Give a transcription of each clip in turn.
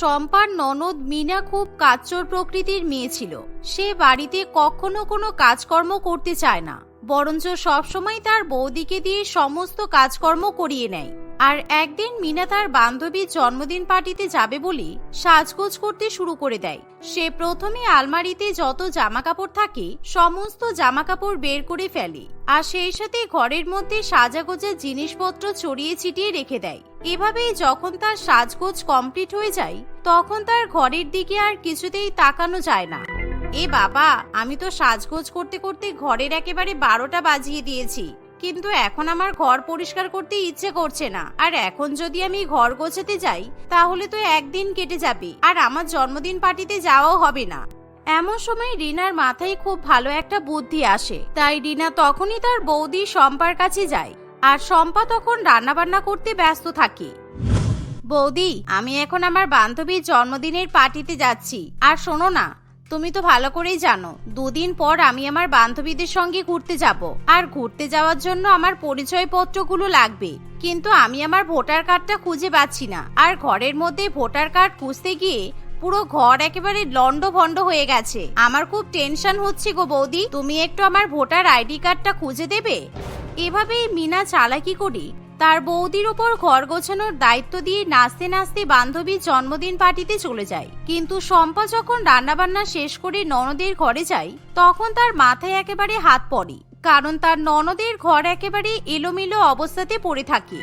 শম্পার ননদ মিনা খুব কাচ্চর প্রকৃতির মেয়ে ছিল। সে বাড়িতে কখনো কোনো কাজকর্ম করতে চায় না। বরঞ্চ সবসময় তার বৌদিকে দিয়ে সমস্ত কাজকর্ম করিয়ে নেয়। আর একদিন মিনা তার বান্ধবীর জন্মদিন পার্টিতে যাবে বলে সাজগোজ করতে শুরু করে দেয়। সে প্রথমে আলমারিতে যত জামা কাপড় থাকে, সমস্ত জামা কাপড় বের করে ফেলে আর সেই সাথে ঘরের মধ্যে সাজাগোজের জিনিসপত্র ছড়িয়ে ছিটিয়ে রেখে দেয়। এভাবেই যখন তার সাজগোজ কমপ্লিট হয়ে যায়, তখন তার ঘরের দিকে আর কিছুতেই তাকানো যায় না। এ বাবা, আমি তো সাজগোজ করতে করতে ঘরের একেবারে বারোটা বাজিয়ে দিয়েছি। কিন্তু এখন আমার ঘর পরিষ্কার করতে ইচ্ছে করছে না। আর এখন যদি আমি ঘর গোছাতে যাই, তাহলে তো একদিন কেটে যাবে। আর আমার জন্মদিন পার্টিতে যাওয়াও হবে না। এমন সময় রিনার মাথায় খুব ভালো একটা বুদ্ধি আসে। তাই রিনা তখনই তার বৌদি শম্পার কাছে যায়। আর শম্পা তখন রান্নাবান্না করতে ব্যস্ত থাকে। বৌদি, আমি এখন আমার বান্ধবীর জন্মদিনের পার্টিতে যাচ্ছি। আর শোনো না তুমি তো ভালো করেই জানো, দুদিন পর আমি আমার বান্ধবীদের সঙ্গে ঘুরতে যাব। আর ঘুরতে যাওয়ার জন্য আমার পরিচয়পত্রগুলো লাগবে, কিন্তু আমি আমার ভোটার কার্ডটা খুঁজে পাচ্ছি না। আর ঘরের মধ্যে ভোটার কার্ড খুঁজতে গিয়ে পুরো ঘর একেবারে লন্ড ভন্ড হয়ে গেছে। আমার খুব টেনশন হচ্ছে গো বৌদি, তুমি একটু আমার ভোটার আইডি কার্ডটা খুঁজে দেবে? এভাবেই মিনা চালাকি করি তার বৌদির ওপর ঘর গোছানোর দায়িত্ব দিয়ে নাচতে নাচতে বান্ধবীর জন্মদিন পার্টিতে চলে যায়। কিন্তু শম্পা যখন রান্নাবান্না শেষ করে ননদের ঘরে যায়, তখন তার মাথায় একেবারে হাত পড়ে, কারণ তার ননদের ঘর একেবারে এলোমেলো অবস্থাতে পড়ে থাকে।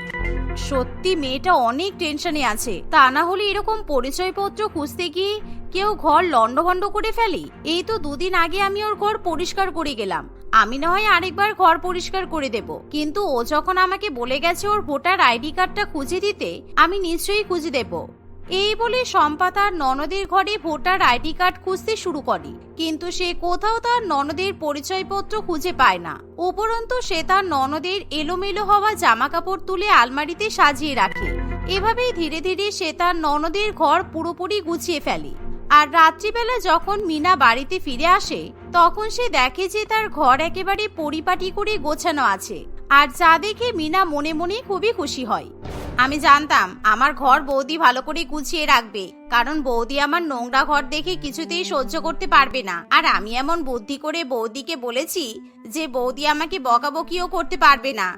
সত্যি মেয়েটা অনেক টেনশনে আছে, তা না হলে এরকম পরিচয়পত্র খুঁজতে গিয়ে কেউ ঘর লন্ডভন্ড করে ফেলে? এই তো দুদিন আগে আমি ওর ঘর পরিষ্কার করে গেলাম। আমি না হয় আরেকবার ঘর পরিষ্কার করে দেব। কিন্তু ও যখন আমাকে বলে গেছে ওর ভোটার আইডি কার্ডটা খুঁজে দিতে, আমি নিশ্চয়ই খুঁজে দেব। এই বলে শম্পা তার ননদের ঘরে ভোটার আইডি কার্ড খুঁজতে শুরু করে। কিন্তু সে কোথাও তার ননদের পরিচয়পত্র খুঁজে পায় না। উপরন্তু সে তার ননদের এলোমেলো হওয়া জামা কাপড় তুলে আলমারিতে সাজিয়ে রাখে। এভাবেই ধীরে ধীরে সে তার ননদের ঘর পুরোপুরি গুছিয়ে ফেলে। আর রাত্রিবেলা যখন মিনা বাড়িতে ফিরে আসে, তখন সে দেখে যে তার ঘর একেবারে পরিপাটি করে গোছানো আছে। আর যা দেখে মিনা মনে মনে খুবই খুশি হয়। আমি জানতাম, আমার ঘর বৌদি ভালো করে গুছিয়ে রাখবে, কারণ বৌদি আমার নোংরা ঘর দেখে কিছুতেই সহ্য করতে পারবে না। আর আমি এমন বুদ্ধি করে বৌদিকে বলেছি যে বৌদি আমাকে বকাবকিও করতে পারবে না।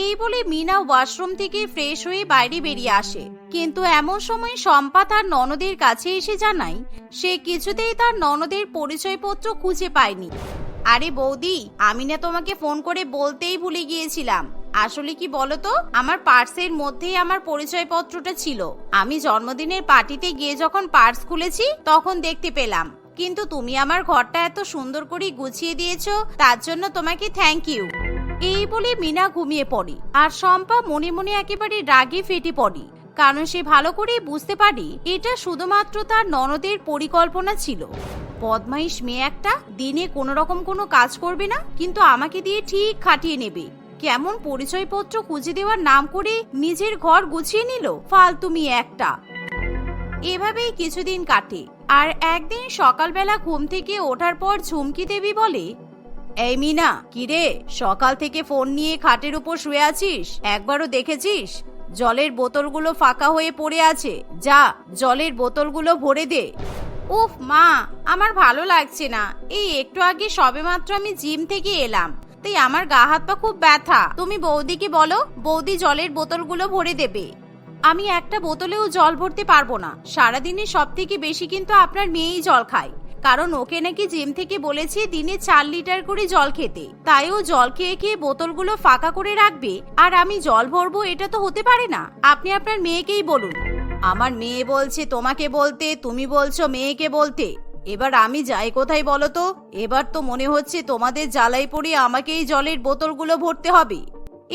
এই বলে মিনা ওয়াশরুম থেকে ফ্রেশ হয়ে বাইরে বেরিয়ে আসে। কিন্তু এমন সময় শম্পা তার ননদের কাছে এসে জানায়, সে কিছুতেই তার ননদের পরিচয়পত্র খুঁজে পায়নি। আরে বৌদি, আমি না তোমাকে ফোন করে বলতেই ভুলে গিয়েছিলাম। আসলে কি বলতো, আমার পার্সের মধ্যেই আমার পরিচয়পত্রটা ছিল। আমি জন্মদিনের পার্টিতে গিয়ে যখন পার্স খুলেছি, তখন দেখতে পেলাম। কিন্তু তুমি আমার ঘরটা এত সুন্দর করে গুছিয়ে দিয়েছ, তার জন্য তোমাকে থ্যাংক ইউ এই বলে মিনা ঘুমিয়ে পড়ে। আর শম্পা মনে মনে একেবারে রাগে ফেটে পড়ে। কারণ সে ভালো করে বুঝতে পারে এটা শুধুমাত্র তার ননদের পরিকল্পনা ছিল। বদমাইশ মেয়ে একটা, দিনে কোনো রকম কোনো কাজ করবে না, কিন্তু আমাকে দিয়ে ঠিক খাটিয়ে নেবে। কেমন পরিচয়পত্র খুঁজে দেওয়ার নাম করে নিজের ঘর গুছিয়ে নিল ফালতু মেয়ে একটা। এভাবেই কিছুদিন কাটে, আর একদিন সকালবেলা ঘুম থেকে ওঠার পর ঝুমকি দেবী বলে, এই মিনা, কিরে, সকাল থেকে ফোন নিয়ে খাটের উপর শুয়ে আছিস? একবারও দেখেছিস? জলের বোতলগুলো ফাঁকা হয়ে পড়ে আছে। যা, জলের বোতলগুলো ভরে দে। উফ, মা, আমার ভালো লাগছে না। এই একটু আগে সবেমাত্র আমি জিম থেকে এলাম। তাই আমার গা হাত পা খুব ব্যথা। তুমি বৌদিকে বলো, বৌদি জলের বোতলগুলো ভরে দেবে। আমি একটা বোতলেও জল ভরতে পারব না। সারাদিনে সব থেকে বেশি কিন্তু আপনার মেয়েই জল খায়। কারণ ওকে নাকি জিম থেকে বলেছে দিনে চার লিটার করে জল খেতে। তাই ও জল খেয়ে খেয়ে বোতলগুলো ফাঁকা করে রাখবে, আর আমি জল ভরবো এটা তো হতে পারে না। আপনি আপনার মেয়েকেই বলুন। আমার মেয়ে বলছে তোমাকে বলতে, তুমি বলছো মেয়েকে বলতে। এবার আমি যাই কোথায় বলো তো? এবার তো মনে হচ্ছে তোমাদের জ্বালাই পড়ে আমাকেই জলের বোতলগুলো ভরতে হবে।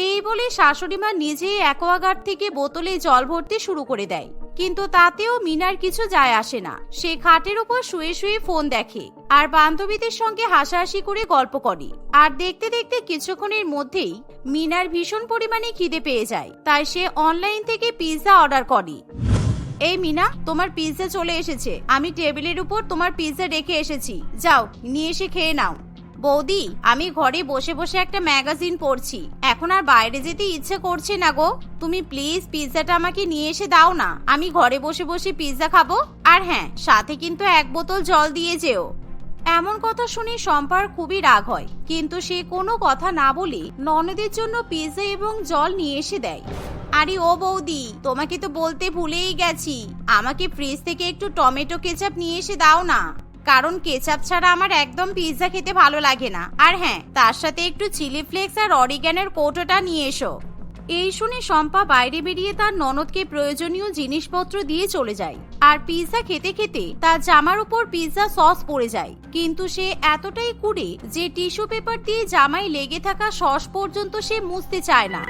এই বলে শাশুড়ি মা নিজেই অ্যাকোয়াগার্ড থেকে বোতলে জল ভরতে শুরু করে দেয়। কিন্তু তাতেও মিনার কিছু যায় আসে না। সে খাটের উপর শুয়ে শুয়ে ফোন দেখে আর বান্ধবীদের সঙ্গে হাসাহাসি করে গল্প করে। আর দেখতে দেখতে কিছুক্ষণের মধ্যেই মিনার ভীষণ পরিমাণে খিদে পেয়ে যায়। তাই সে অনলাইন থেকে পিৎজা অর্ডার করে। এই মিনা, তোমার পিৎজা চলে এসেছে। আমি টেবিলের উপর তোমার পিৎজা রেখে এসেছি। যাও, নিয়ে এসে খেয়ে নাও। বৌদি, আমি ঘরে বসে বসে একটা ম্যাগাজিন পড়ছি। এখন আর বাইরে যেতে ইচ্ছে করছে না গো। তুমি প্লিজ পিৎজাটা আমাকে নিয়ে এসে দাও না। আমি ঘরে বসে বসে পিৎজা খাব। আর হ্যাঁ সাথে কিন্তু এক বোতল জল দিয়ে যেও। এমন কথা শুনে শম্পার খুবই রাগ হয়। কিন্তু সে কোনো কথা না বলে ননদের জন্য পিৎজা এবং জল নিয়ে এসে দেয়। আরে ও বৌদি, তোমাকে তো বলতে ভুলেই গেছি। আমাকে ফ্রিজ থেকে একটু টমেটো কেচাপ নিয়ে এসে দাও না। কারণ কেচাপ ছাড়া আমার একদম পিৎজা খেতে ভালো লাগে না। আর হ্যাঁ তার সাথে একটু চিলি ফ্লেক্স আর অরিগ্যানের কৌটোটা নিয়ে এসো। এই শুনে শম্পা বাইরে বেরিয়ে তার ননদকে প্রয়োজনীয় জিনিসপত্র দিয়ে চলে যায়। আর পিৎজা খেতে খেতে তার জামার উপর পিৎজা সস পড়ে যায়। কিন্তু সে এতটাই কুড়ে যে টিস্যু পেপার দিয়ে জামায় লেগে থাকা সস পর্যন্ত সে মুছতে চায় না।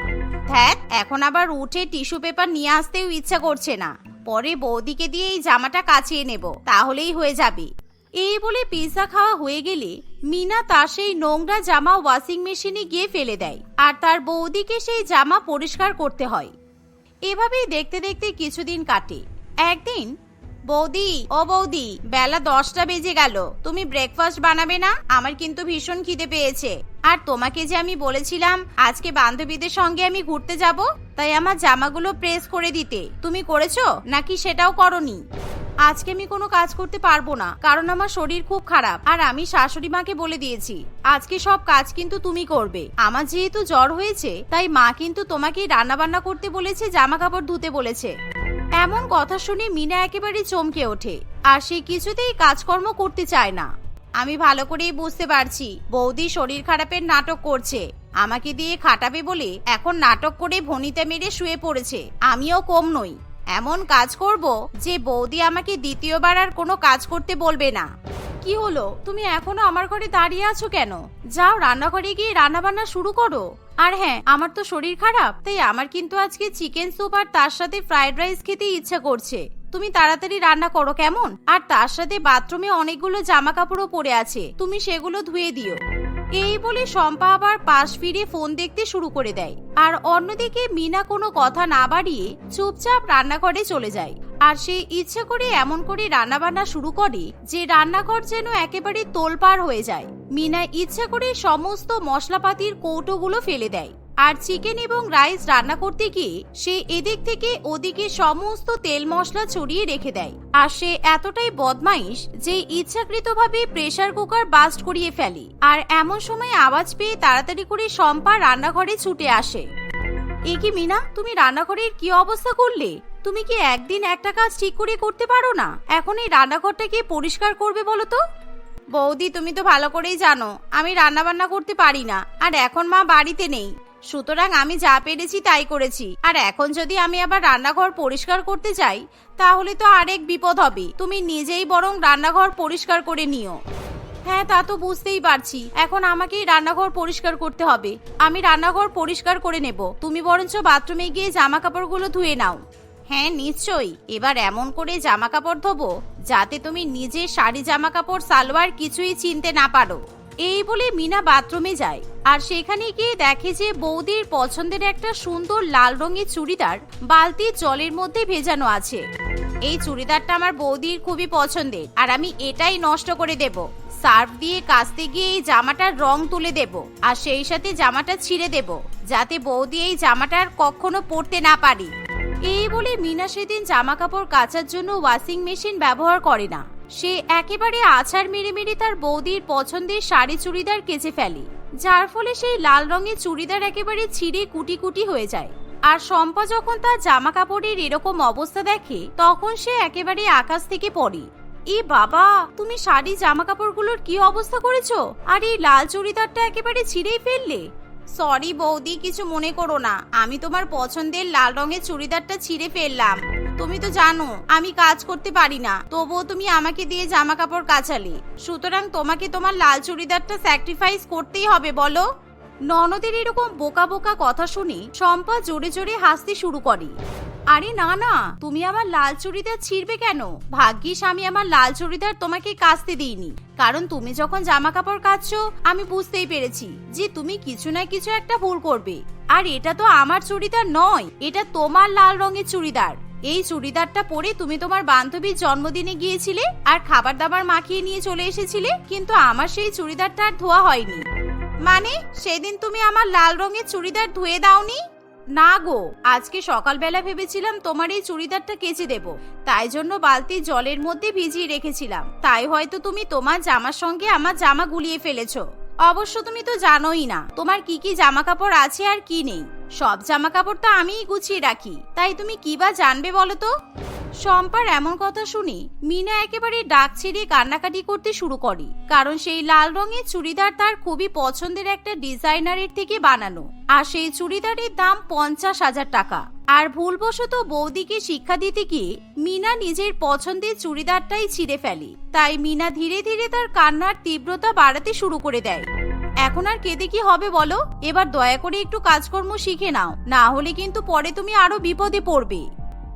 ধ্যাত এখন আবার উঠে টিস্যু পেপার নিয়ে আসতেও ইচ্ছা করছে না। পরে বৌদিকে দিয়ে এই জামাটা কাচিয়ে নেব। তাহলেই হয়ে যাবে। এই বলে পিৎজা খাওয়া হয়ে গেলে মিনা তার সেই নোংরা জামা ওয়াশিং মেশিনে গিয়ে ফেলে দেয় আর তার বৌদিকে সেই জামা পরিষ্কার করতে হয়। এভাবেই দেখতে দেখতে কিছুদিন কাটে। একদিন, বৌদি, ও বৌদি, বেলা দশটা বেজে গেল। তুমি ব্রেকফাস্ট বানাবে না? আমার কিন্তু ভীষণ খিদে পেয়েছে। আর তোমাকে যে আমি বলেছিলাম, আজকে বান্ধবীদের সঙ্গে আমি ঘুরতে যাব? তাই আমার জামাগুলো প্রেস করে দিতে। তুমি করেছ? নাকি সেটাও করনি? আজকে আমি কোনো কাজ করতে পারব না, কারণ আমার শরীর খুব খারাপ। আর আমি শাশুড়ি মাকে বলে দিয়েছি, আজকে সব কাজ কিন্তু তুমি করবে। আমার যেহেতু জ্বর হয়েছে, তাই মা কিন্তু তোমাকে রান্না বান্না করতে বলেছে জামা কাপড় ধুতে বলেছে। এমন কথা শুনে মিনা একেবারে চমকে ওঠে, আর সে কিছুতেই কাজকর্ম করতে চায় না। আমি ভালো করেই বুঝতে পারছি, বৌদি শরীর খারাপের নাটক করছে। আমাকে দিয়ে খাটাবে বলে এখন নাটক করে ভনিতা মেরে শুয়ে পড়েছে। আমিও কম নই। এমন কাজ করব যে বৌদি আমাকে দ্বিতীয়বার আর কোনো কাজ করতে বলবে না। কি হলো? তুমি এখনও আমার ঘরে দাঁড়িয়ে আছো কেন? যাও রান্নাঘরে গিয়ে রান্না বান্না শুরু করো। আর হ্যাঁ আমার তো শরীর খারাপ, তাই আমার কিন্তু আজকে চিকেন স্যুপ আর তার সাথে ফ্রাইড রাইস খেতে ইচ্ছা করছে। তুমি তাড়াতাড়ি রান্না করো কেমন? আর তার সাথে বাথরুমে অনেকগুলো জামা কাপড়ও পড়ে আছে, তুমি সেগুলো ধুয়ে দিও। এই বলে শম্পা আবার পাশ ফিরে ফোন দেখতে শুরু করে দেয়। আর অন্যদিকে মিনা কোনো কথা না বাড়িয়ে চুপচাপ রান্নাঘরে চলে যায়। আর সে ইচ্ছে করে এমন করে রান্নাবান্না শুরু করে যে রান্নাঘর যেন একেবারে তোলপাড় হয়ে যায়। মিনা ইচ্ছে করে সমস্ত মশলাপাতির কৌটোগুলো ফেলে দেয়। আর চিকেন এবং রাইস রান্না করতে গিয়ে সে এদিক থেকে ওদিকে সমস্ত তেল মশলা ছড়িয়ে রেখে দেয়। আর সে এতটাই বদমাইশ যে ইচ্ছাকৃতভাবে প্রেসার কুকার বাস্ট করিয়ে ফেলে। আর এমন সময় আওয়াজ পেয়ে তাড়াতাড়ি করে শম্পা রান্নাঘরে ছুটে আসে। এ কি মিনা, তুমি রান্নাঘরের কি অবস্থা করলে? তুমি কি একদিন একটা কাজ ঠিক করে করতে পারো না? এখন এই রান্নাঘরটাকে পরিষ্কার করবে বলো তো? বৌদি, তুমি তো ভালো করেই জানো, আমি রান্না বান্না করতে পারি না। আর এখন মা বাড়িতে নেই। সুতরাং আমি যা পেরেছি তাই করেছি। আর এখন যদি আমি আবার রান্নাঘর পরিষ্কার করতে যাই তাহলে তো আরেক বিপদ হবে। তুমি নিজেই বরং রান্নাঘর পরিষ্কার করে নিও। হ্যাঁ তা তো বুঝতেই পারছি। এখন আমাকেই রান্নাঘর পরিষ্কার করতে হবে। আমি রান্নাঘর পরিষ্কার করে নেব। তুমি বরঞ্চ বাথরুমে গিয়ে জামা কাপড়গুলো ধুয়ে নাও। হ্যাঁ নিশ্চয়ই। এবার এমন করে জামা কাপড় ধোবো, যাতে তুমি নিজে শাড়ি জামা কাপড় সালোয়ার কিছুই চিনতে না পারো। এই বলে মিনা বাথরুমে যায়। আর সেখানে গিয়ে দেখে যে বৌদির পছন্দের একটা সুন্দর লাল রঙের চুড়িদার বালতি জলের মধ্যে ভেজানো আছে। এই চুড়িদারটা আমার বৌদির খুবই পছন্দের আর আমি এটাই নষ্ট করে দেব। সার্ফ দিয়ে কাচতে গিয়ে এই জামাটার রং তুলে দেব আর সেই সাথে জামাটা ছিঁড়ে দেব, যাতে বৌদি এই জামাটার কখনো পরতে না পারি। এই বলে মিনা সেদিন জামা কাপড় কাচার জন্য ওয়াশিং মেশিন ব্যবহার করে না। সে একেবারে আছাড় মেরে মেরে তার বৌদির পছন্দের শাড়ি চুড়িদার কেচে ফেলে, যার ফলে সেই লাল রঙের চুড়িদার একেবারে ছিঁড়ে কুটি কুটি হয়ে যায়। আর শম্পা যখন তার জামা কাপড়ের এরকম অবস্থা দেখে, তখন সে একেবারে আকাশ থেকে পড়ে। এ বাবা, তুমি শাড়ি জামা কাপড়গুলোর কি অবস্থা করেছ? আর এই লাল চুড়িদারটা একেবারে ছিঁড়েই ফেললে? সরি বৌদি, কিছু মনে করো না। আমি তোমার পছন্দের লাল রঙের চুড়িদারটা ছিঁড়ে ফেললাম। তুমি তো জানো, আমি কাজ করতে পারি না। তবুও তুমি আমাকে দিয়ে জামা কাপড় কাচালে। সুতরাং তোমাকে তোমার লাল চুড়িদারটা স্যাক্রিফাইস করতেই হবে, বলো? ননদের এরকম বোকা বোকা কথা শুনে শম্পা জোরে জোরে হাসতে শুরু করে। আরে না না, তুমি আমার লাল চুড়িদার ছিঁড়বে কেন? ভাগ্যিস আমি আমার লাল চুড়িদার তোমাকে কাচতে দিইনি। কারণ তুমি যখন জামা কাপড় কাচছো, আমি বুঝতেই পেরেছি যে তুমি কিছু না কিছু একটা ভুল করবে। আর এটা তো আমার চুড়িদার নয়, এটা তোমার লাল রঙের চুড়িদার। এই চুড়িদারটা পরে তুমি তোমার বান্ধবীর জন্মদিনে গিয়েছিলে আর খাবার দাবার মাখিয়ে নিয়ে চলে এসেছিলে, কিন্তু আমার সেই চুড়িদারটা আর ধোয়া হয়নি। মানে সেদিন তুমি আমার লাল রঙের চুড়িদার ধুয়ে দাওনি? না গো, আজকে সকালবেলা ভেবেছিলাম তোমার এই চুড়িদারটা কেচে দেব, তাই জন্য বালতি জলের মধ্যে ভিজিয়ে রেখেছিলাম। তাই হয়তো তুমি তোমার জামার সঙ্গে আমার জামা গুলিয়ে ফেলেছো। অবশ্য তুমি তো জানোই না, তোমার কি কি জামা কাপড় আছে আর কি নেই। সব জামা কাপড় তো আমিই গুছিয়ে রাখি, তাই তুমি কি বা জানবে বলো তো? শম্পার এমন কথা শুনে মিনা একেবারে ডাক ছেড়ে কান্নাকাটি করতে শুরু করে, কারণ সেই লাল রঙের চুড়িদার তার খুবই পছন্দের একটা ডিজাইনারের থেকে বানানো, আর সেই চুড়িদারের দাম পঞ্চাশ হাজার টাকা। আর ভুলবশত বৌদিকে শিক্ষা দিতে গিয়ে মিনা নিজের পছন্দের চুড়িদারটাই ছিঁড়ে ফেলে। তাই মিনা ধীরে ধীরে তার কান্নার তীব্রতা বাড়াতে শুরু করে দেয়। এখন আর কেঁদে কি হবে বলো? এবার দয়া করে একটু কাজকর্ম শিখে নাও। না হলে কিন্তু পরে তুমি আরও বিপদে পড়বে।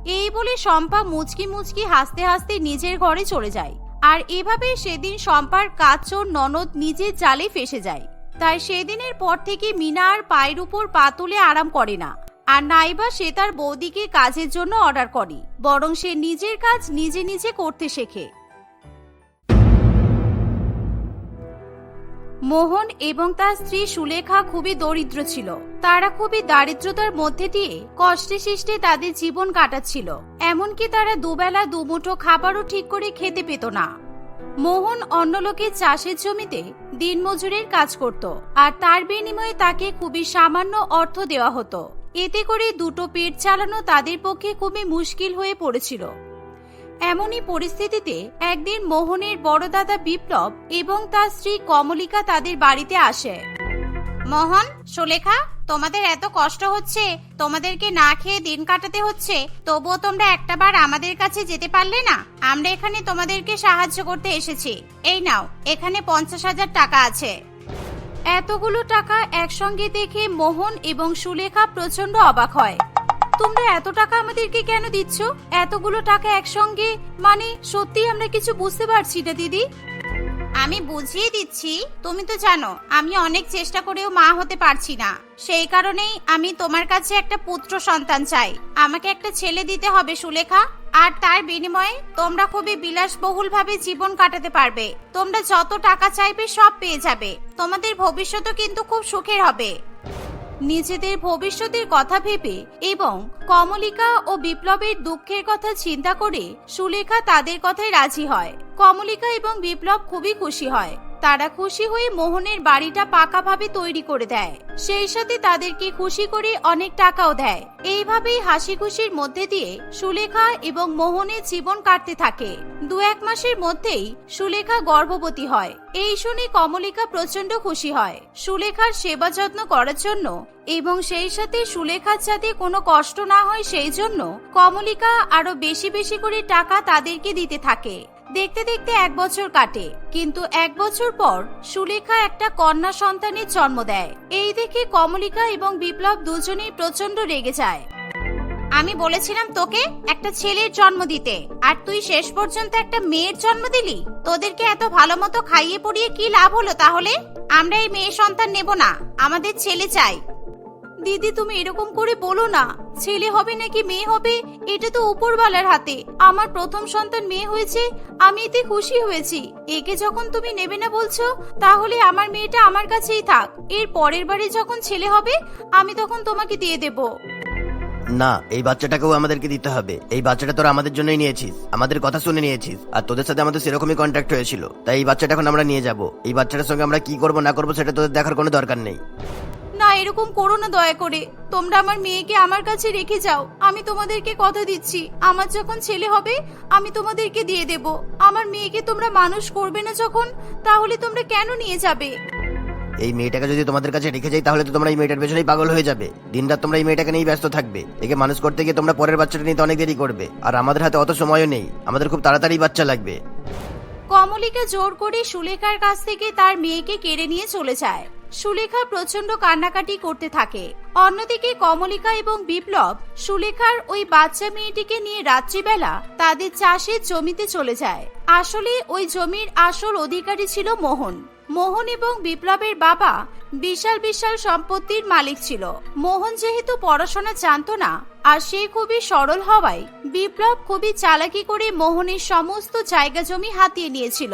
এই বলে শম্পা মুচকি মুচকি হাসতে হাসতে নিজের ঘরে চলে যায়। আর এভাবে সেদিন শম্পার কাচর ননদ নিজের জালে ফেসে যায়। তাই সেদিনের পর থেকে মিনা আর পায়ের উপর পা তুলে আরাম করে না। আর নাইবা সে তার বৌদিকে কাজের জন্য অর্ডার করে, বরং সে নিজের কাজ নিজে নিজে করতে শেখে। মোহন এবং তার স্ত্রী সুলেখা খুবই দরিদ্র ছিল। তারা খুবই দারিদ্রতার মধ্যে দিয়ে কষ্টে সৃষ্টে তাদের জীবন কাটাচ্ছিল। এমনকি তারা দুবেলা দুমুঠো খাবারও ঠিক করে খেতে পেত না। মোহন অন্য লোকের চাষের জমিতে দিনমজুরের কাজ করত, আর তার বিনিময়ে তাকে খুবই সামান্য অর্থ দেওয়া হতো। এতে করে দুটো পেট চালানো তাদের পক্ষে খুবই মুশকিল হয়ে পড়েছিল। এমনই পরিস্থিতিতে একদিন মোহনের বড় দাদা বিপ্লব এবং তার স্ত্রী কমলিকা তাদের বাড়িতে আসে। মোহন, সুলেখা, তোমাদের এত কষ্ট হচ্ছে, তোমাদেরকে না খেয়ে দিন কাটাতে হচ্ছে, তবুও তোমরা একটাবার আমাদের কাছে যেতে পারলে না? আমরা এখানে তোমাদেরকে সাহায্য করতে এসেছি। এই নাও, এখানে পঞ্চাশ হাজার টাকা আছে। এতগুলো টাকা একসঙ্গে দেখে মোহন এবং সুলেখা প্রচণ্ড অবাক হয়। তোমরা এত টাকা আমাদেরকে কেন দিচ্ছ? এতগুলো টাকা একসঙ্গে? মানে সত্যি আমরা কিছু বুঝতে পারছি না, দিদি। আমি বুঝিয়ে দিচ্ছি, তুমি তো জানো, আমি অনেক চেষ্টা করেও মা হতে পারছি না। সেই কারণেই আমি তোমার কাছে একটা পুত্র সন্তান চাই। আমাকে একটা ছেলে দিতে হবে, সুলেখা। আর তার বিনিময়ে তোমরা খুবই বিলাসবহুল ভাবে জীবন কাটাতে পারবে। তোমরা যত টাকা চাইবে সব পেয়ে যাবে। তোমাদের ভবিষ্যৎও কিন্তু খুব সুখের হবে। নিজেদের ভবিষ্যতের কথা ভেবে এবং কমলিকা ও বিপ্লবের দুঃখের কথা চিন্তা করে সুলেখা তাদের কথায় রাজি হয়। কমলিকা এবং বিপ্লব খুবই খুশি হয়। তারা খুশি হয়ে মোহনের বাড়িটা পাকাভাবে তৈরি করে দেয়। সেই সাথে তাদেরকে খুশি করে অনেক টাকাও দেয়। এইভাবেই হাসি খুশির মধ্যে দিয়ে সুলেখা এবং মোহনের জীবন কাটতে থাকে। দু এক মাসের মধ্যেই সুলেখা গর্ভবতী হয়। এই শুনে কমলিকা প্রচণ্ড খুশি হয়। সুলেখার সেবা যত্ন করার জন্য এবং সেই সাথে সুলেখার যাতে কোনো কষ্ট না হয় সেই জন্য কমলিকা আরও বেশি বেশি করে টাকা তাদেরকে দিতে থাকে। দেখতে দেখতে এক বছর কাটে, কিন্তু এক বছর পর সুলেখা একটা কন্যা সন্তানের জন্ম দেয়। এই দেখে কমলিকা এবং বিপ্লব দুজনেই প্রচণ্ড রেগে যায়। আমি বলেছিলাম তোকে একটা ছেলের জন্ম দিতে, আর তুই শেষ পর্যন্ত একটা মেয়ের জন্ম দিলি? তোদেরকে এত ভালো মতো খাইয়ে পড়িয়ে কি লাভ হলো তাহলে? আমরা এই মেয়ে সন্তান নেব না, আমাদের ছেলে চাই। দিদি, তুমি এরকম করে বলো না। ছেলে হবে নাকি মেয়ে হবে, এটা তো উপরওয়ালার হাতে। আমার প্রথম সন্তান মেয়ে হয়েছে, আমি এতে খুশি হয়েছি। একে যখন তুমি নেবে না বলছো, তাহলে আমার মেয়েটা আমার কাছেই থাক। এর পরের বারে যখন ছেলে হবে, আমি তখন তোমাকে দিয়ে দেব। না, এই বাচ্চাটাকেও আমাদেরকে দিতে হবে। এই বাচ্চাটা তোরা আমাদের জন্যই নিয়েছিস। আমাদের কথা শুনে নিয়েছিস। আর তোদের সাথে আমাদের সেরকমই কন্ট্যাক্ট হয়েছিল। তাই এই বাচ্চাটা এখন আমরা নিয়ে যাব। এই বাচ্চাটার সঙ্গে আমরা কি করব না করব সেটা তোদের দেখার কোনো দরকার নেই। এরকম করো না দয়া করে। তোমরা আমার মেয়েকে আমার কাছে রেখে যাও। আমি তোমাদেরকে কথা দিচ্ছি। আমার যখন ছেলে হবে আমি তোমাদেরকে দিয়ে দেব। আমার মেয়েকে তোমরা মানুষ করবে না যখন তাহলে তোমরা কেন নিয়ে যাবে? এই মেয়েটাকে যদি তোমাদের কাছে রেখে যাই তাহলে তো তোমরা এই মেয়েটার পেছনেই পাগল হয়ে যাবে। দিনরাত তোমরা এই মেয়েটাকে নিয়েই ব্যস্ত থাকবে। একে মানুষ করতে গিয়ে তোমরা পরের বাচ্চাটা নিতে অনেক দেরি করবে। আর আমাদের হাতে অত সময়ও নেই। আমাদের খুব তাড়াতাড়ি বাচ্চা লাগবে। কমলিকা জোর করে সুলেখার কাছ থেকে তার মেয়েকে কেড়ে নিয়ে চলে যায়। সুলেখা প্রচণ্ড কান্নাকাটি করতে থাকে। অন্যদিকে কমলিকা এবং বিপ্লব সুলেখার ওই বাচ্চা মেয়েটিকে নিয়ে রাত্রিবেলা তাদের চাষের জমিতে চলে যায়। আসলে ওই জমির আসল অধিকারী ছিল মোহন। মোহন এবং বিপ্লবের বাবা বিশাল বিশাল সম্পত্তির মালিক ছিল। মোহন যেহেতু পড়াশোনা জানত না, আর সে খুবই সরল হওয়ায় বিপ্লব খুবই চালাকি করে মোহনের সমস্ত জায়গা জমি হাতিয়ে নিয়েছিল।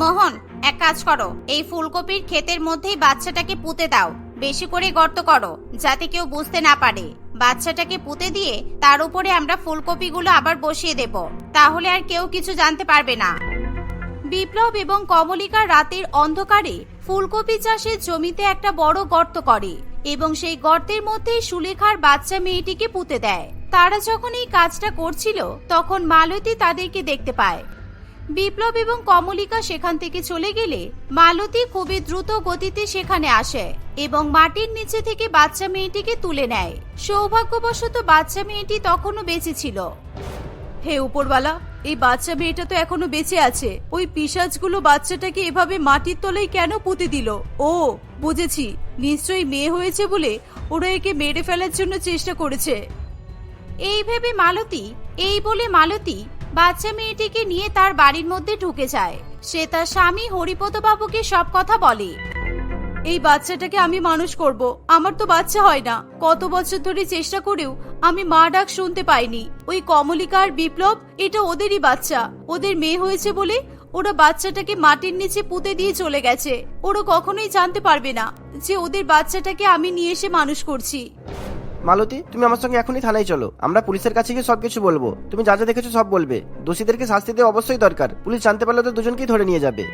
মোহন এক কাজ করো, এই ফুলকপির ক্ষেতের মধ্যেই বাচ্চাটাকে পুঁতে দাও। বেশি করে গর্ত করো, যাতে কেউ বুঝতে না পারে। বাচ্চাটাকে পুঁতে দিয়ে তার উপরে আমরা ফুলকপিগুলো আবার বসিয়ে দেব। তাহলে আর কেউ কিছু জানতে পারবে না। বিপ্লব এবং কমলিকা রাতের অন্ধকারে ফুলকপি চাষের জমিতে একটা বড় গর্ত করে এবং সেই গর্তের মধ্যেই সুলেখার বাচ্চা মেয়েটিকে পুঁতে দেয়। তারা যখন এই কাজটা করছিল, তখন মালতী তাদেরকে দেখতে পায়। বিপ্লব এবং কমলিকা সেখান থেকে চলে গেলে মালতী খুবই দ্রুত গতিতে সেখানে আসে এবং মাটির নিচে থেকে বাচ্চা মেয়েটিকে তুলে নেয়। সৌভাগ্যবশত বাচ্চা মেয়েটি তখনও বেঁচে ছিল। হে উপরওয়ালা এই বাচ্চা মেয়েটা তো এখনও বেঁচে আছে। ওই পিসাজগুলো বাচ্চাটাকে এভাবে মাটির তলায় কেন পুঁতে দিল? ও বুঝেছি। নিশ্চয়ই মেয়ে হয়েছে বলে ওরা একে মেরে ফেলার জন্য চেষ্টা করেছে। এই ভেবে মালতী এই বলে মালতী বাচ্চা মেয়েটিকে নিয়ে তার বাড়ির মধ্যে ঢুকে যায়। সে তার স্বামী হরিপদ বাবুকে সব কথা বলে। এই বাচ্চাটাকে আমি মানুষ করব, আমার তো বাচ্চা হয় না। কত বছর ধরে চেষ্টা করেও আমি মা ডাক শুনতে পাইনি। ওই কমলিকা আর বিপ্লব, এটা ওদেরই বাচ্চা। ওদের মেয়ে হয়েছে বলে ওরা বাচ্চাটাকে মাটির নিচে পুঁতে দিয়ে চলে গেছে। ওরা কখনোই জানতে পারবে না যে ওদের বাচ্চাটাকে আমি নিয়ে এসে মানুষ করছি। মালতী, তুমি আমার সঙ্গে এখনই থানায় চলো। আমরা পুলিশের কাছে গিয়ে সবকিছু বলব। তুমি যা যা দেখেছ সব বলবে। দোষীদেরকে শাস্তি দেওয়া অবশ্যই দরকার। পুলিশ জানতে পারলে তো দুজনকেই ধরে নিয়ে যাবে।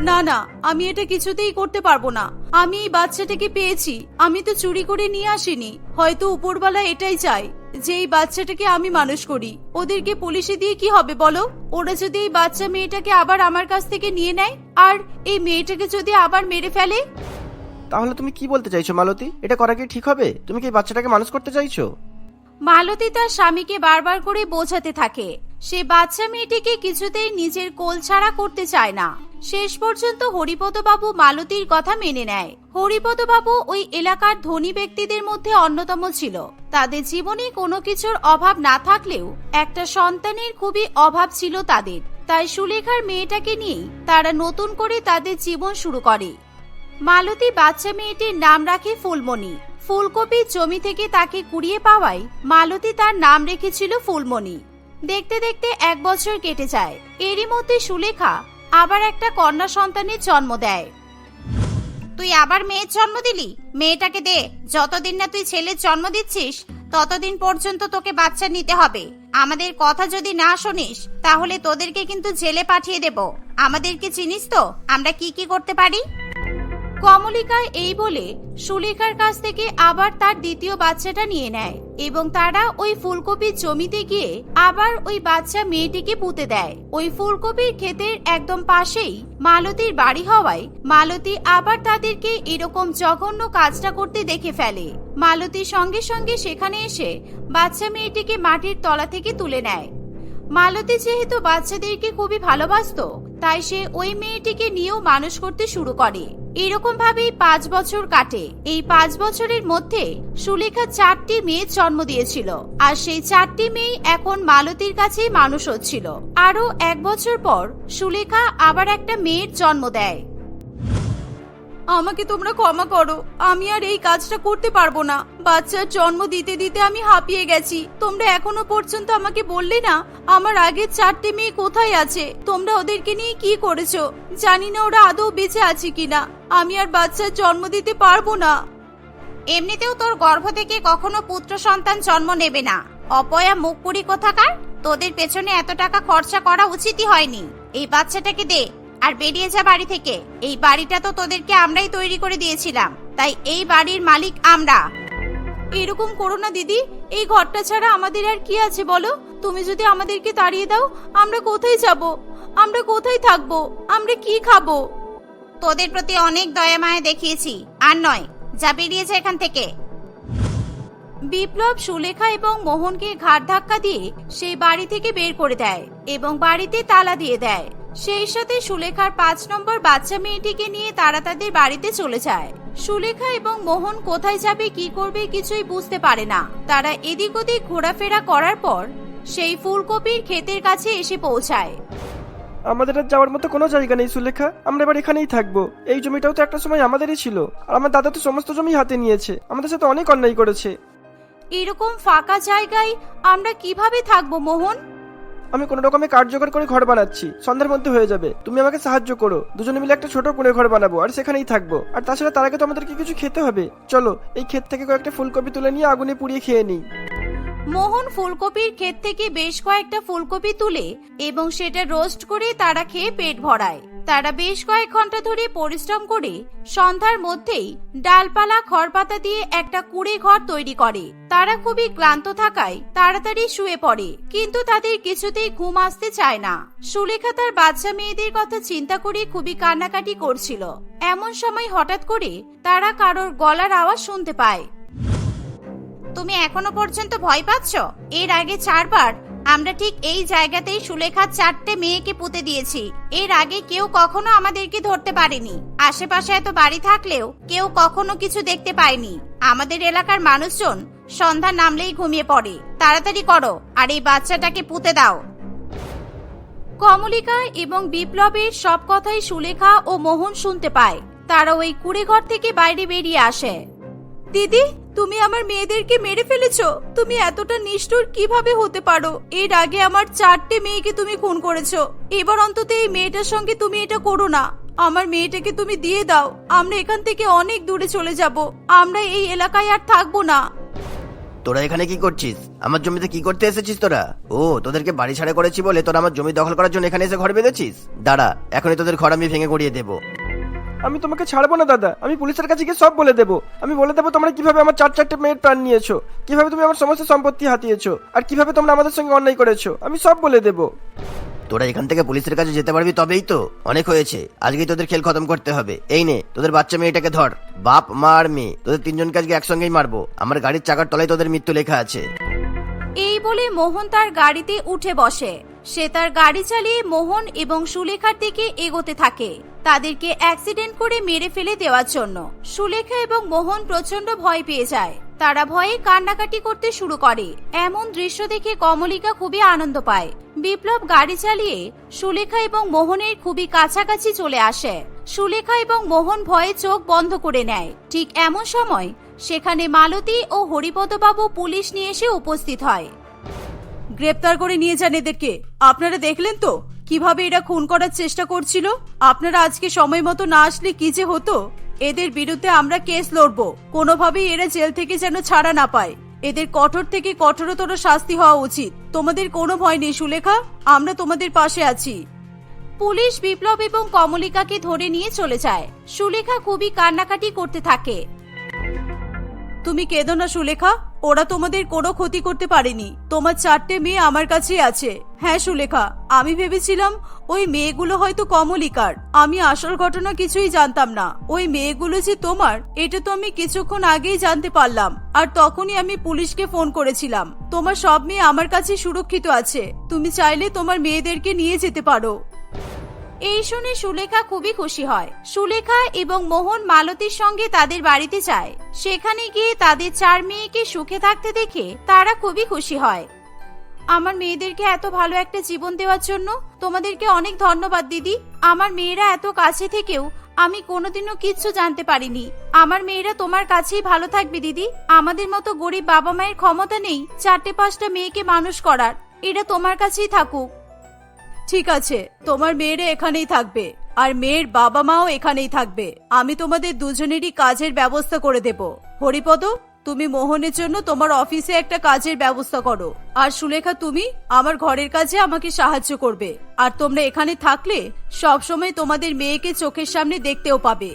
না না, আমি এটা কিছুতেই করতে পারব না। আমি এই বাচ্চাটাকে পেয়েছি। আমি তো চুরি করে নিয়ে আসিনি। হয়তো উপরওয়ালা এটাই চায় যে এই বাচ্চাটাকে আমি মানুষ করি। ওদেরকে পুলিশে দিয়ে কি হবে বলো? ওরা যদি এই বাচ্চা মেয়েটাকে আবার আমার কাছ থেকে নিয়ে নেয়? আর এই মেয়েটাকে যদি আবার মেরে ফেলে? তাহলে তুমি কি বলতে চাইছো, মালতী? এটা করা কি ঠিক হবে? তুমি কি এই বাচ্চাটাকে মানুষ করতে চাইছো? মালতী তার স্বামীকে বারবার করে বোঝাতে থাকে। সে বাচ্চা মেয়েটিকে কিছুতেই নিজের কোল ছাড়া করতে চায় না। শেষ পর্যন্ত হরিপদবাবু মালতীর কথা মেনে নেয়। হরিপদবাবু ওই এলাকার ধনী ব্যক্তিদের মধ্যে অন্যতম ছিল। তাদের জীবনে কোনো কিছুর অভাব না থাকলেও একটা সন্তানের খুবই অভাব ছিল তাদের। তাই সুলেখার মেয়েটাকে নিয়েই তারা নতুন করে তাদের জীবন শুরু করে। মালতী বাচ্চা মেয়েটির নাম রাখে ফুলমণি। ফুলকপি জমি থেকে তাকে কুড়িয়ে পাওয়ায় মালতী তার নাম রেখেছিল ফুলমণি। দেখতে দেখতে এক বছর কেটে যায়। এরই মধ্যে সুলেখা আবার একটা কন্যা সন্তানের জন্ম দেয়। তুই আবার মেয়ের জন্ম দিলি? মেয়েটাকে দে। যতদিন না তুই ছেলের জন্ম দিচ্ছিস, ততদিন পর্যন্ত তোকে বাচ্চা নিতে হবে। আমাদের কথা যদি না শুনিস, তাহলে তোদেরকে কিন্তু জেলে পাঠিয়ে দেব। আমাদেরকে চিনিস তো? আমরা কি কি করতে পারি? কমলিকা এই বলে সুলেখার কাছ থেকে আবার তার দ্বিতীয় বাচ্চাটা নিয়ে নেয় এবং তারা ওই ফুলকপির জমিতে গিয়ে আবার ওই বাচ্চা মেয়েটিকে পুঁতে দেয়। ওই ফুলকপির ক্ষেতের একদম পাশেই মালতীর বাড়ি হওয়ায় মালতী আবার তাদেরকে এরকম জঘন্য কাজটা করতে দেখে ফেলে। মালতী সঙ্গে সঙ্গে সেখানে এসে বাচ্চা মেয়েটিকে মাটির তলা থেকে তুলে নেয়। মালতী যেহেতু বাচ্চাদেরকে খুবই ভালোবাসতো, তাই সে ওই মেয়েটিকে নিয়েও মানুষ করতে শুরু করে। এরকম ভাবেই পাঁচ বছর কাটে। এই পাঁচ বছরের মধ্যে সুলেখা চারটি মেয়ে জন্ম দিয়েছিল। আর সেই চারটি মেয়ে এখন মালতীর কাছেই মানুষ হচ্ছিল। আরও এক বছর পর সুলেখা আবার একটা মেয়ের জন্ম দেয়। আমাকে তোমরা ক্ষমা করো। আমি আর এই কাজটা করতে পারব না। বাচ্চার জন্ম দিতে দিতে আমি হাঁপিয়ে গেছি। তোমরা এখনও পর্যন্ত আমাকে বললে না, আমার আগের চারটে মেয়ে কোথায় আছে? তোমরা ওদেরকে নিয়ে কি করেছ? জানি না ওরা আদৌ বেঁচে আছে কিনা। আমি আর বাচ্চার জন্ম দিতে পারব না। এমনিতেও তোর গর্ভ থেকে কখনো পুত্র সন্তান জন্ম নেবে না। অপয়া মুখপুরি কোথাকার? তোদের পেছনে এত টাকা খরচা করা উচিতই হয়নি। এই বাচ্চাটাকে দে। আর বেরিয়ে যা বাড়ি থেকে। এই বাড়িটা তো তোদেরকে আমরাই তৈরি করে দিয়েছিলাম। তাই এই বাড়ির মালিক আমরা। এরকম করো না, দিদি। এই ঘরটা ছাড়া আমাদের আর কি আছে বলো? তুমি যদি আমাদেরকে তাড়িয়ে দাও, আমরা কোথায় যাব? আমরা কোথায় থাকব? আমরা কি খাব? তোদের প্রতি অনেক দয়া মায়া দেখিয়েছি। আর নয়, যা বেরিয়েছে এখান থেকে। বিপ্লব, সুলেখা এবং মোহনকে ঘাট ধাক্কা দিয়ে সেই বাড়ি থেকে বের করে দেয় এবং বাড়িতে তালা দিয়ে দেয়। সেই সাথে সুলেখার পাঁচ নম্বর বাচ্চা মেয়েটিকে নিয়ে তারা তাদের বাড়িতে চলে যায়। সুলেখা এবং মোহন কোথায় যাবে কি করবে কিছুই বুঝতে পারে না। তারা এদিক ওদিক ঘোরাফেরা করার পর সেই ফুলকপির ক্ষেতের কাছে এসে পৌঁছায়। আমাদের আর যাওয়ার মতো কোনো জায়গা নেই সুলেখা। আমরা এবার এখানেই থাকব। এই জমিটাও তো একটা সময় আমাদেরই ছিল। আর আমার দাদা তো সমস্ত জমি হাতে নিয়েছে। আমাদের সাথে অনেক অন্যায় করেছে। এরকম ফাঁকা জায়গায় আমরা কীভাবে থাকব মোহন? আমি কোনো রকমে কার্যকর করে ঘর বানাচ্ছি। সন্ধ্যার মধ্যে হয়ে যাবে। তুমি আমাকে সাহায্য করো। দুজনে মিলে একটা ছোট কোণে ঘর বানাবো, আর সেখানেই থাকব। আর তাছাড়া তার আগে তো আমাদেরকে কিছু খেতে হবে। চলো, এই ক্ষেত থেকে কয়েকটা ফুলকপি তুলে নিয়ে আগুনে পুড়িয়ে খেয়ে নিই। মোহন ফুলকপির ক্ষেত থেকে বেশ কয়েকটা ফুলকপি তুলে এবং সেটা রোস্ট করে তারা খেয়ে পেট ভরায়। তারা বেশ কয়েক ঘণ্টা ধরে পরিশ্রম করে সন্ধ্যার মধ্যেই ডালপালা, খড়পাতা দিয়ে একটা কুড়ে ঘর তৈরি করে। তারা খুবই ক্লান্ত থাকায় তাড়াতাড়ি শুয়ে পড়ে, কিন্তু তাদের কিছুতেই ঘুম আসতে চায় না। সুলেখা তার বাচ্চা মেয়েদের কথা চিন্তা করে খুবই কান্নাকাটি করছিল। এমন সময় হঠাৎ করে তারা কারোর গলার আওয়াজ শুনতে পায়। তুমি এখনও পর্যন্ত ভয় পাচ্ছ? এর আগে চারবার। আমরা ঠিক এই জায়গাতেই সুলেখার চারটে মেয়েকে পুঁতে দিয়েছি। এর আগে কেউ কখনো আমাদেরকে ধরতে পারেনি। আশেপাশে এত বাড়ি থাকলেও কেউ কখনো কিছু দেখতে পায়নি। আমাদের এলাকার মানুষজন সন্ধ্যা নামলেই ঘুমিয়ে পড়ে। তাড়াতাড়ি করো, আর এই বাচ্চাটাকে পুঁতে দাও। কমলিকা এবং বিপ্লবের সব কথাই সুলেখা ও মোহন শুনতে পায়। তারা ওই কুড়ে ঘর থেকে বাইরে বেরিয়ে আসে। দিদি, তুমি আমার মেয়েদেরকে মেরে ফেলেছো। তুমি এতটা নিষ্ঠুর কীভাবে হতে পারো? এর আগে আমার চারটে মেয়েকে তুমি খুন করেছ। এবার অন্তত এই মেয়েটার সঙ্গে তুমি এটা করো না। আমার মেয়েটাকে তুমি দিয়ে দাও। আমরা এখান থেকে অনেক দূরে চলে যাব। আমরা এই এলাকায় আর থাকব না। তোরা এখানে কি করছিস? আমার জমিতে কি করতে এসেছিস তোরা? ও, তোদেরকে বাড়ি ছাড়া করেছি বলে তোরা আমার জমি দখল করার জন্য এখানে এসে ঘর বেঁধেছিস? দাঁড়া, এখনই তোদের ঘর আমি ভেঙে গড়িয়ে দেবো। আমি তোমাকে ছাড়বো না দাদা। আমি পুলিশের কাছে গিয়ে সব বলে দেবো। আমি বলে দেবো তোমরা কীভাবে আমার চার চারটে মেয়ের প্রাণ নিয়েছো কীভাবে তুমি আমার সমস্ত সম্পত্তি হাতিয়েছো আর কীভাবে তোমরা আমাদের সঙ্গে অন্যায় করেছ আমি সব বলে দেবো। তোরা এখান থেকে পুলিশের কাছে যেতে পারবি তবেই তো অনেক হয়েছে। আজকেই তোদের খেল খতম করতে হবে। এই নে তোদের বাচ্চা মেয়েটাকে ধর। বাপ মা আর মেয়ে। তোদের তিনজনকে আজকে একসঙ্গেই মারবো। আমার গাড়ির চাকার তলায় তোদের মৃত্যু লেখা আছে। এই বলে মোহন তার গাড়িতে উঠে বসে। সে তার গাড়ি চালিয়ে মোহন এবং সুলেখার দিকে এগোতে থাকে। তাদেরকে অ্যাক্সিডেন্ট করে মেরে ফেলে দেওয়ার জন্য। সুলেখা এবং মোহন প্রচণ্ড ভয় পেয়ে যায়। তারা ভয়ে কান্নাকাটি করতে শুরু করে। এমন দৃশ্য দেখে কমলিকা খুবই আনন্দ পায়। বিপ্লব গাড়ি চালিয়ে সুলেখা এবং মোহনের খুবই কাছাকাছি চলে আসে। সুলেখা এবং মোহন ভয়ে চোখ বন্ধ করে নেয়। ঠিক এমন সময় সেখানে মালতী ও হরিপদবাবু পুলিশ নিয়ে এসে উপস্থিত হয়। গ্রেপ্তার করে নিয়ে যান এদেরকে। আপনারা দেখলেন তো? কীভাবে এরা খুন করার চেষ্টা করছিল? আপনারা আজকে সময় মতো না আসলে কি যে হতো? এদের বিরুদ্ধে আমরা কেস লড়বো। কোনোভাবেই এরা জেল থেকে যেন ছাড়া না পায়। এদের কঠোর থেকে কঠোরতর শাস্তি হওয়া উচিত। তোমাদের কোনো ভয় নেই, সুলেখা। আমরা তোমাদের পাশে আছি। পুলিশ বিপ্লব এবং কমলিকাকে ধরে নিয়ে চলে যায়। সুলেখা খুবই কান্নাকাটি করতে থাকে। তুমি কেঁদো না, সুলেখা। ওরা তোমাদের কোনো ক্ষতি করতে পারেনি। তোমার চারটে মেয়ে আমার কাছেই আছে। হ্যাঁ সুলেখা, আমি ভেবেছিলাম ওই মেয়েগুলো হয়তো কমলিকার। আমি আসল ঘটনা কিছুই জানতাম না। ওই মেয়েগুলো যে তোমার, এটা তো আমি কিছুক্ষণ আগেই জানতে পারলাম। আর তখনই আমি পুলিশকে ফোন করেছিলাম। তোমার সব মেয়ে আমার কাছে সুরক্ষিত আছে। তুমি চাইলে তোমার মেয়েদেরকে নিয়ে যেতে পারো। এই শুনে সুলেখা খুবই খুশি হয়। সুলেখা এবং মোহন মালতীর সঙ্গে তাদের বাড়িতে যায়। সেখানে গিয়ে তাদের চার মেয়েকে সুখে থাকতে দেখে তারা খুবই খুশি হয়। আমার মেয়েদেরকে এত ভালো একটা জীবন দেওয়ার জন্য তোমাদেরকে অনেক ধন্যবাদ, দিদি। আমার মেয়েরা এত কাছে থেকেও আমি কোনোদিনও কিচ্ছু জানতে পারিনি। আমার মেয়েরা তোমার কাছেই ভালো থাকবে, দিদি। আমাদের মতো গরিব বাবা মায়ের ক্ষমতা নেই চারটে পাঁচটা মেয়েকে মানুষ করার। এটা তোমার কাছেই থাকুক। ঠিক আছে, তোমার মেয়েরা এখানেই থাকবে, আর মেয়ের বাবা মাও এখানেই থাকবে। আমি তোমাদের দুজনেরই কাজের ব্যবস্থা করে দেব। হরিপদ, তুমি মোহনের জন্য তোমার অফিসে একটা কাজের ব্যবস্থা করো। আর সুলেখা, তুমি আমার ঘরের কাজে আমাকে সাহায্য করবে। আর তোমরা এখানে থাকলে সবসময় তোমাদের মেয়েকে চোখের সামনে দেখতেও পাবে।